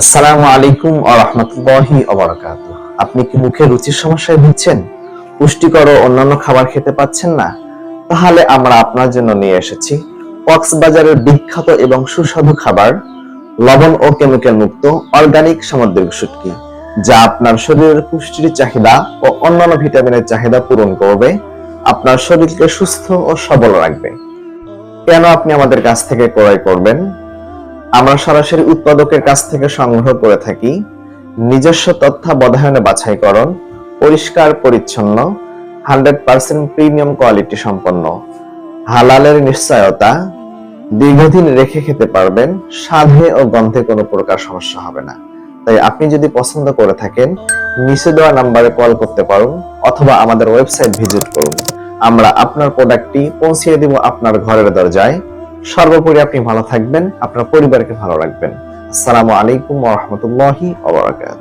আসসালামু আলাইকুম আ রহমতুল্লাহি অবরাকাত আপনি কি মুখে রুচির সমস্যায় ভুগছেন? পুষ্টিকর ও অন্যান্য খাবার খেতে পাচ্ছেন না? তাহলে আমরা আপনার জন্য নিয়ে এসেছি কক্সবাজারের বিখ্যাত এবং সুস্বাদু খাবার লবণ ও কেমিক্যাল মুক্ত অর্গানিক সামুদ্রিক শুটকি, যা আপনার শরীরের পুষ্টির চাহিদা ও অন্যান্য ভিটামিনের চাহিদা পূরণ করবে, আপনার শরীরকে সুস্থ ও সবল রাখবে। কেন আপনি আমাদের কাছ থেকে ক্রয় করবেন? আমরা সরাসরি উৎপাদকের কাছ থেকে সংগ্রহ করে থাকি। নিজস্ব তত্ত্বাবধানে বাছাইকরণ, পরিষ্কার, পরিচ্ছন্ন, হান্ড্রেড পার্সেন্ট প্রিমিয়াম কোয়ালিটি সম্পন্ন, হালালের নিশ্চয়তা, দীর্ঘদিন রেখে খেতে পারবেন, স্বাদে ও গন্ধে কোনো প্রকার সমস্যা হবে না। তাই আপনি যদি পছন্দ করে থাকেন, নিচে দেওয়া নাম্বারে কল করতে পারুন অথবা আমাদের ওয়েবসাইট ভিজিট করুন। আমরা আপনার প্রোডাক্টটি পৌঁছিয়ে দিব আপনার ঘরের দরজায়। সর্বোপরি আপনি ভালো থাকবেন আপনার পরিবারকে ভালো রাখবেন। আসসালামু আলাইকুম ওয়া ওবরাকাত